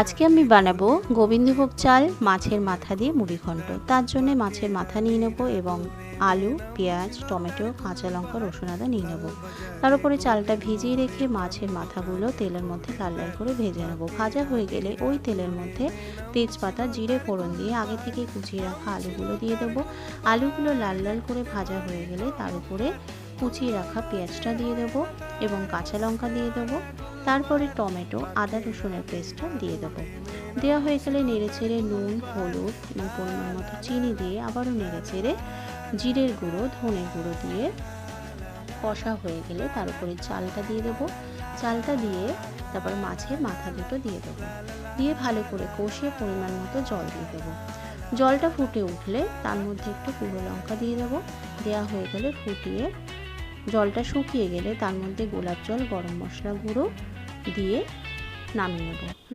আজকে আমি বানাবো গোবিন্দভোগ চাল, মাছের মাথা দিয়ে মুড়িঘণ্ট তার জন্য মাছের মাথা নিয়ে নেব এবং আলু, পেঁয়াজ, টমেটো, কাঁচা লঙ্কা, রসুন আদা নিয়ে নেব। তার উপরে চালটা ভিজিয়ে রেখে মাছের মাথাগুলো তেলের মধ্যে লাল লাল করে ভেজে নেব। ভাজা হয়ে গেলে ওই তেলের মধ্যে তেজপাতা, জিরে, ফোড়ন দিয়ে আগে থেকে কুচিয়ে রাখা আলুগুলো দিয়ে দেবো। আলুগুলো লাল লাল করে ভাজা হয়ে গেলে তার উপরে কুচিয়ে রাখা পেঁয়াজটা দিয়ে দেবো এবং কাঁচা লঙ্কা দিয়ে দেবো। তারপরে টমেটো, আদা, রসুনের পেস্টটা দিয়ে দেবো। দেওয়া হয়ে গেলে নেড়ে চেড়ে নুন, হলুদ পরিমাণ মতো চিনি দিয়ে আবারও নেড়ে চেড়ে জিরের গুঁড়ো, ধনের গুঁড়ো দিয়ে কষা হয়ে গেলে তার উপরে চালটা দিয়ে দেবো। চালটা দিয়ে তারপর মাছের মাথা দুটো দিয়ে দেবো। দিয়ে ভালো করে কষিয়ে পরিমাণ মতো জল দিয়ে দেবো। জলটা ফুটে উঠলে তার মধ্যে একটু গুঁড়ো লঙ্কা দিয়ে দেবো। দেওয়া হয়ে গেলে ফুটিয়ে জলটা শুকিয়ে গেলে তার মধ্যে গোলাপ জল গরম মশলা গুঁড়ো দিয়ে নামিয়ে নেব।